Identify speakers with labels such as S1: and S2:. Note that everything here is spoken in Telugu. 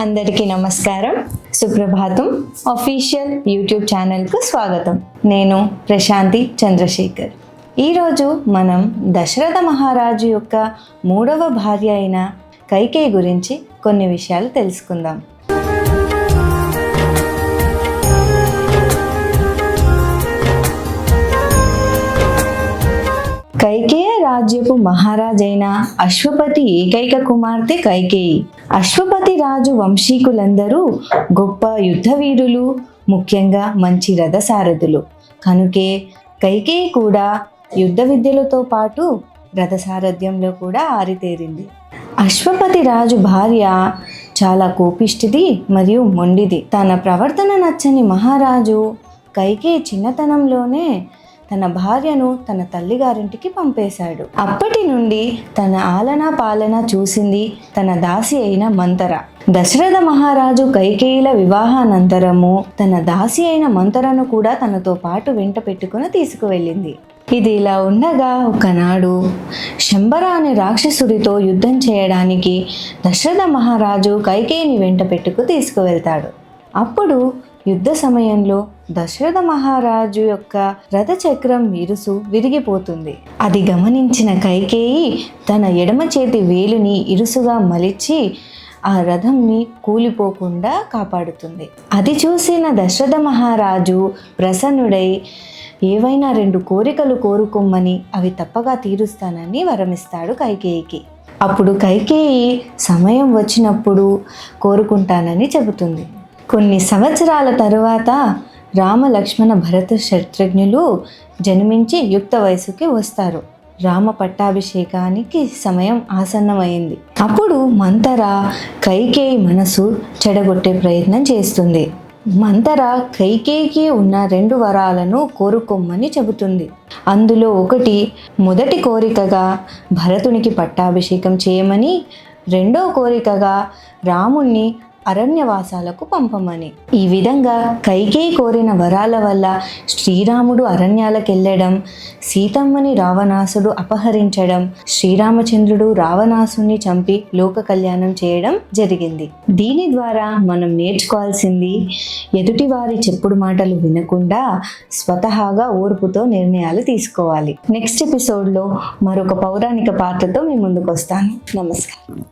S1: అందరికీ నమస్కారం. సుప్రభాతం అఫీషియల్ యూట్యూబ్ ఛానల్కు స్వాగతం. నేను ప్రశాంతి చంద్రశేఖర్. ఈరోజు మనం దశరథ మహారాజు యొక్క మూడవ భార్య అయిన కైకేయి గురించి కొన్ని విషయాలు తెలుసుకుందాం. కైకే రాజ్యపు మహారాజైన అశ్వపతి ఏకైక కుమార్తె కైకేయి. అశ్వపతి రాజు వంశీకులందరూ గొప్ప యుద్ధవీరులు ముఖ్యంగా మంచి రథసారథులు. కనుకే కైకేయి కూడా యుద్ధ విద్యలతో పాటు రథసారథ్యంలో కూడా ఆరితేరింది. అశ్వపతి రాజు భార్య చాలా కోపిష్టిది మరియు మొండిది. తన ప్రవర్తన నచ్చని మహారాజు కైకేయి చిన్నతనంలోనే తన భార్యను తన తల్లిగారింటికి పంపేశాడు. అప్పటి నుండి తన ఆలన పాలన చూసింది తన దాసి అయిన మంతర. దశరథ మహారాజు కైకేయుల వివాహానంతరము తన దాసి అయిన మంతరను కూడా తనతో పాటు వెంట పెట్టుకుని తీసుకువెళ్ళింది. ఇది ఇలా ఉండగా ఒకనాడు శంబర అనే రాక్షసుడితో యుద్ధం చేయడానికి దశరథ మహారాజు కైకేయిని వెంట పెట్టుకు తీసుకువెళ్తాడు. అప్పుడు యుద్ధ సమయంలో దశరథ మహారాజు యొక్క రథచక్రం విరుసు విరిగిపోతుంది. అది గమనించిన కైకేయి తన ఎడమ చేతి వేలుని ఇరుసుగా మలిచి ఆ రథంని కూలిపోకుండా కాపాడుతుంది. అది చూసిన దశరథ మహారాజు ప్రసన్నుడై ఏవైనా రెండు కోరికలు కోరుకోమని అవి తప్పగా తీరుస్తానని వరమిస్తాడు కైకేయికి. అప్పుడు కైకేయి సమయం వచ్చినప్పుడు కోరుకుంటానని చెబుతుంది. కొన్ని సంవత్సరాల తరువాత రామ లక్ష్మణ భరత శత్రుఘ్నులు జన్మించి యుక్త వయసుకి వస్తారు. రామ పట్టాభిషేకానికి సమయం ఆసన్నమైంది. అప్పుడు మంతర కైకేయి మనసు చెడగొట్టే ప్రయత్నం చేస్తుంది. మంతర కైకేయికి ఉన్న రెండు వరాలను కోరుకోమని చెబుతుంది. అందులో ఒకటి మొదటి కోరికగా భరతునికి పట్టాభిషేకం చేయమని రెండో కోరికగా రాముణ్ణి అరణ్యవాసాలకు పంపమని. ఈ విధంగా కైకేయి కోరిన వరాల వల్ల శ్రీరాముడు అరణ్యాలకెళ్ళడం సీతమ్మని రావణాసుడు అపహరించడం శ్రీరామచంద్రుడు రావణాసుని చంపి లోక కళ్యాణం చేయడం జరిగింది. దీని ద్వారా మనం నేర్చుకోవాల్సింది ఎదుటివారి చెప్పుడు మాటలు వినకుండా స్వతహాగా ఓర్పుతో నిర్ణయాలు తీసుకోవాలి. నెక్స్ట్ ఎపిసోడ్లో మరొక పౌరాణిక పాత్రతో మీ ముందుకు వస్తాను నమస్కారం.